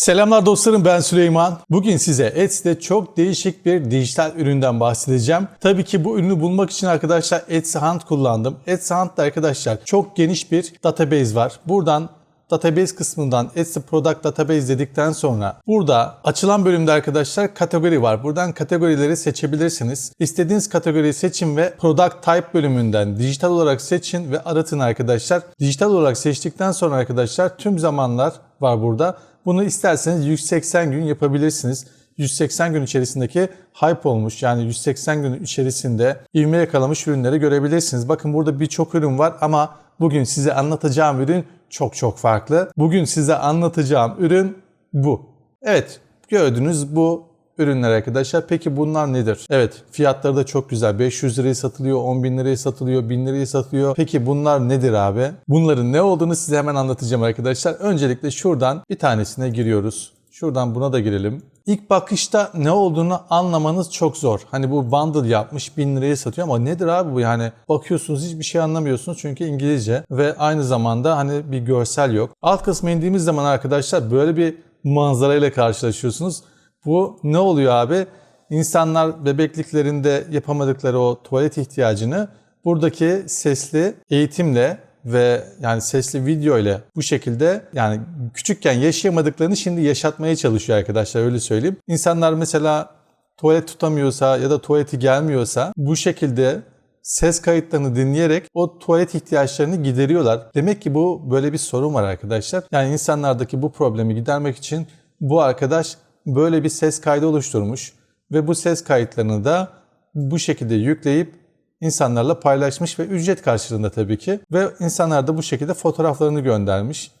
Selamlar dostlarım ben Süleyman. Bugün size Etsy'de çok değişik bir dijital üründen bahsedeceğim. Tabii ki bu ürünü bulmak için arkadaşlar Etsy Hunt kullandım. Etsy Hunt'ta arkadaşlar çok geniş bir database var. Buradan database kısmından Etsy Product Database dedikten sonra burada açılan bölümde arkadaşlar kategori var. Buradan kategorileri seçebilirsiniz. İstediğiniz kategoriyi seçin ve Product Type bölümünden dijital olarak seçin ve aratın arkadaşlar. Dijital olarak seçtikten sonra arkadaşlar tüm zamanlar var burada. Bunu isterseniz 180 gün yapabilirsiniz. 180 gün içerisindeki hype olmuş yani 180 gün içerisinde ivme yakalamış ürünleri görebilirsiniz. Bakın burada birçok ürün var ama bugün size anlatacağım ürün çok çok farklı. Bugün size anlatacağım ürün bu. Evet gördüğünüz bu ürünler arkadaşlar. Peki bunlar nedir? Evet fiyatları da çok güzel. 500 liraya satılıyor, 10 bin liraya satılıyor, 1000 liraya satılıyor. Peki bunlar nedir abi? Bunların ne olduğunu size hemen anlatacağım arkadaşlar. Öncelikle şuradan bir tanesine giriyoruz. Şuradan buna da girelim. İlk bakışta ne olduğunu anlamanız çok zor. Hani bu bundle yapmış 1000 liraya satıyor ama nedir abi bu yani? Bakıyorsunuz hiçbir şey anlamıyorsunuz çünkü İngilizce ve aynı zamanda hani bir görsel yok. Alt kısma indiğimiz zaman arkadaşlar böyle bir manzarayla karşılaşıyorsunuz. Bu ne oluyor abi? İnsanlar bebekliklerinde yapamadıkları o tuvalet ihtiyacını buradaki sesli eğitimle ve yani sesli video ile bu şekilde yani küçükken yaşayamadıklarını şimdi yaşatmaya çalışıyor arkadaşlar öyle söyleyeyim. İnsanlar mesela tuvalet tutamıyorsa ya da tuvaleti gelmiyorsa bu şekilde ses kayıtlarını dinleyerek o tuvalet ihtiyaçlarını gideriyorlar. Demek ki bu böyle bir sorun var arkadaşlar. Yani insanlardaki bu problemi gidermek için bu arkadaş böyle bir ses kaydı oluşturmuş ve bu ses kayıtlarını da bu şekilde yükleyip insanlarla paylaşmış ve ücret karşılığında tabii ki ve insanlar da bu şekilde fotoğraflarını göndermiş.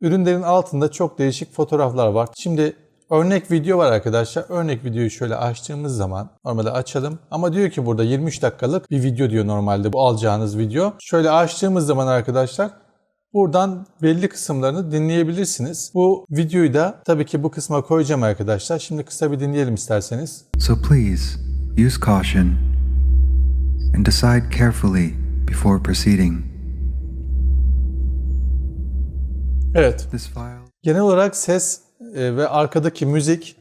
Ürünlerin altında çok değişik fotoğraflar var. Şimdi örnek video var arkadaşlar. Örnek videoyu şöyle açtığımız zaman normalde açalım ama diyor ki burada 23 dakikalık bir video diyor normalde bu alacağınız video. Şöyle açtığımız zaman arkadaşlar Buradan belli kısımlarını dinleyebilirsiniz. Bu videoyu da tabii ki bu kısma koyacağım arkadaşlar. Şimdi kısa bir dinleyelim isterseniz. So please, use caution and decide carefully before proceeding. Evet. Genel olarak ses e, ve arkadaki müzik,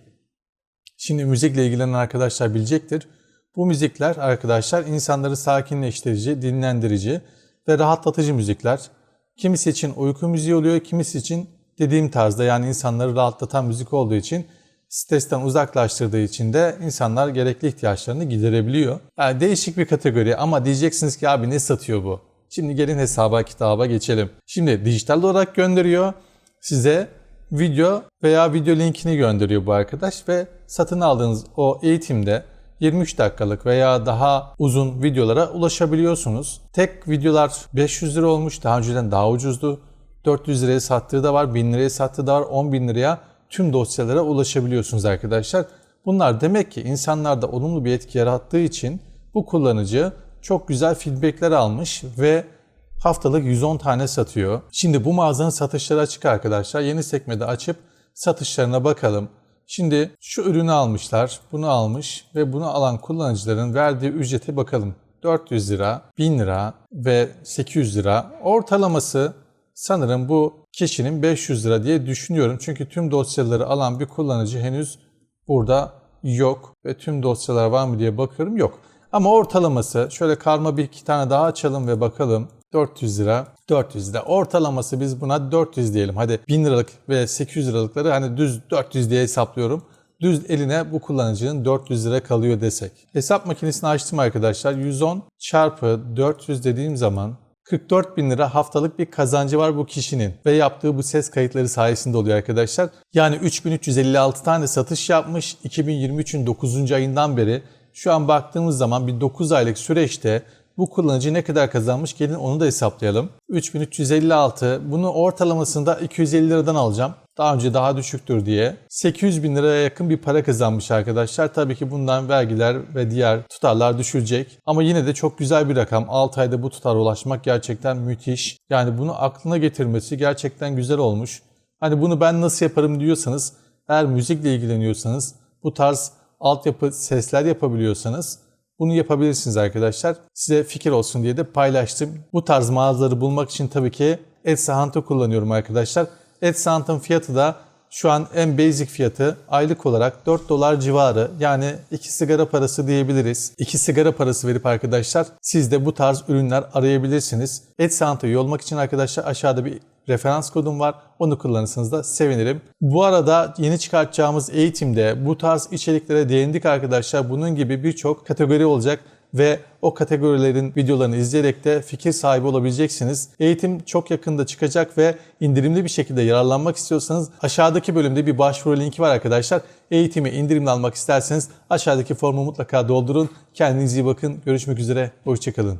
şimdi müzikle ilgilenen arkadaşlar bilecektir. Bu müzikler arkadaşlar insanları sakinleştirici, dinlendirici ve rahatlatıcı müzikler. Kimisi için uyku müziği oluyor, kimisi için dediğim tarzda yani insanları rahatlatan müzik olduğu için stresten uzaklaştırdığı için de insanlar gerekli ihtiyaçlarını giderebiliyor. Yani değişik bir kategori ama diyeceksiniz ki abi ne satıyor bu? Şimdi gelin hesaba kitaba geçelim. Şimdi dijital olarak gönderiyor. Size video veya video linkini gönderiyor bu arkadaş ve satın aldığınız o eğitimde 23 dakikalık veya daha uzun videolara ulaşabiliyorsunuz. Tek videolar 500 lira olmuş. Daha önceden daha ucuzdu. 400 liraya sattığı da var, 1000 liraya sattığı da var, 10 bin liraya tüm dosyalara ulaşabiliyorsunuz arkadaşlar. Bunlar demek ki insanlarda olumlu bir etki yarattığı için bu kullanıcı çok güzel feedbackler almış ve haftalık 110 tane satıyor. Şimdi bu mağazanın satışları açık arkadaşlar. Yeni sekmede açıp satışlarına bakalım. Şimdi şu ürünü almışlar, bunu almış ve bunu alan kullanıcıların verdiği ücrete bakalım. 400 lira, 1000 lira ve 800 lira. Ortalaması sanırım bu kişinin 500 lira diye düşünüyorum. Çünkü tüm dosyaları alan bir kullanıcı henüz burada yok ve tüm dosyalar var mı diye bakıyorum yok. Ama ortalaması şöyle karma bir iki tane daha açalım ve bakalım. 400 lira, 400 lira. Ortalaması biz buna 400 diyelim. Hadi 1000 liralık ve 800 liralıkları hani düz 400 diye hesaplıyorum. Düz eline bu kullanıcının 400 lira kalıyor desek. Hesap makinesini açtım arkadaşlar. 110 çarpı 400 dediğim zaman 44 bin lira haftalık bir kazancı var bu kişinin ve yaptığı bu ses kayıtları sayesinde oluyor arkadaşlar. Yani 3356 tane satış yapmış 2023'ün 9. ayından beri şu an baktığımız zaman bir 9 aylık süreçte bu kullanıcı ne kadar kazanmış gelin onu da hesaplayalım. 3356 bunu ortalamasını da 250 liradan alacağım. Daha önce daha düşüktür diye. 800 bin liraya yakın bir para kazanmış arkadaşlar. Tabii ki bundan vergiler ve diğer tutarlar düşülecek. Ama yine de çok güzel bir rakam. 6 ayda bu tutara ulaşmak gerçekten müthiş. Yani bunu aklına getirmesi gerçekten güzel olmuş. Hani bunu ben nasıl yaparım diyorsanız, eğer müzikle ilgileniyorsanız, bu tarz altyapı sesler yapabiliyorsanız bunu yapabilirsiniz arkadaşlar. Size fikir olsun diye de paylaştım. Bu tarz mağazaları bulmak için tabii ki Hunt'ı kullanıyorum arkadaşlar. Hunt'ın fiyatı da şu an en basic fiyatı aylık olarak 4 dolar civarı yani 2 sigara parası diyebiliriz. 2 sigara parası verip arkadaşlar siz de bu tarz ürünler arayabilirsiniz. Etsant'a üye olmak için arkadaşlar aşağıda bir referans kodum var. Onu kullanırsanız da sevinirim. Bu arada yeni çıkartacağımız eğitimde bu tarz içeriklere değindik arkadaşlar. Bunun gibi birçok kategori olacak ve o kategorilerin videolarını izleyerek de fikir sahibi olabileceksiniz. Eğitim çok yakında çıkacak ve indirimli bir şekilde yararlanmak istiyorsanız aşağıdaki bölümde bir başvuru linki var arkadaşlar. Eğitimi indirimli almak isterseniz aşağıdaki formu mutlaka doldurun. Kendinize iyi bakın. Görüşmek üzere. Hoşçakalın.